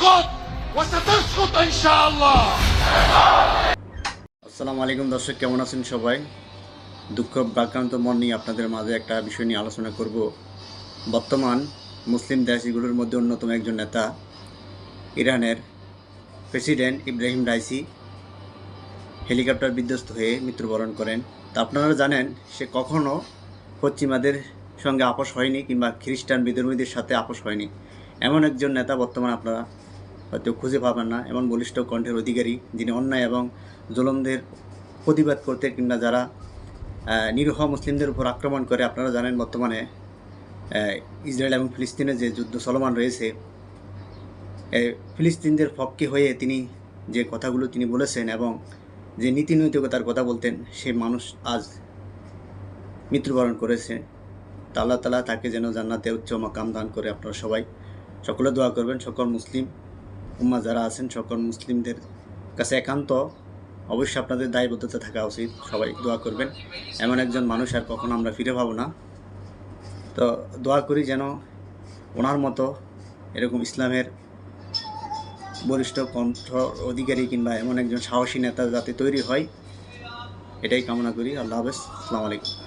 وستسقط إن شاء الله আসসালামু আলাইকুম দর্শক কেমন আছেন সবাই দুঃখ ভারাক্রান্ত মন নিয়ে আপনাদের মাঝে একটা বিষয় নিয়ে আলোচনা করব বর্তমান মুসলিম দেশগুলোর মধ্যে অন্যতম একজন নেতা ইরানের প্রেসিডেন্ট ইব্রাহিম রাইসি হেলিকপ্টার বিধ্বস্ত হয়ে মৃত্যুবরণ করেন তা আপনারা জানেন সে কখনো পশ্চিমাদের সঙ্গে আপোষ হয়নি কিংবা খ্রিস্টান বিধর্মীদের সাথে আপোষ হয়নি এমন একজন নেতা বর্তমানে আপনারা হয়তো খুঁজে পাবেন না। এমন বলিষ্ঠ কণ্ঠের অধিকারী যিনি অন্যায় এবং জুলমদের প্রতিবাদ করতে কিংবা যারা নিরীহ মুসলিমদের উপর আক্রমণ করে, আপনারা জানেন বর্তমানে ইসরায়েল এবং ফিলিস্তিনের যে যুদ্ধ চলমান রয়েছে ফিলিস্তিনদের পক্ষে হয়ে তিনি যে কথাগুলো তিনি বলেছেন এবং যে নীতি নৈতিকতার কথা বলতেন, সে মানুষ আজ মৃত্যুবরণ করেছে। তা আল্লাহ তালা তাকে যেন জান্নাতে উচ্চ মাকাম দান করে আপনারা সবাই সকলে দোয়া করবেন। সকল মুসলিম উম্মা যারা আছেন সকল মুসলিমদের কাছে একান্ত অবশ্যই আপনাদের দায়বদ্ধতা থাকা উচিত। সবাই দোয়া করবেন। এমন একজন মানুষ আর কখনো আমরা ফিরে পাবো না। তো দোয়া করি যেন ওনার মতো এরকম ইসলামের বরিষ্ঠ কণ্ঠ অধিকারী কিংবা এমন একজন সাহসী নেতা যাতে তৈরি হয়, এটাই কামনা করি। আল্লাহ হাফেজ। আসসালামু আলাইকুম।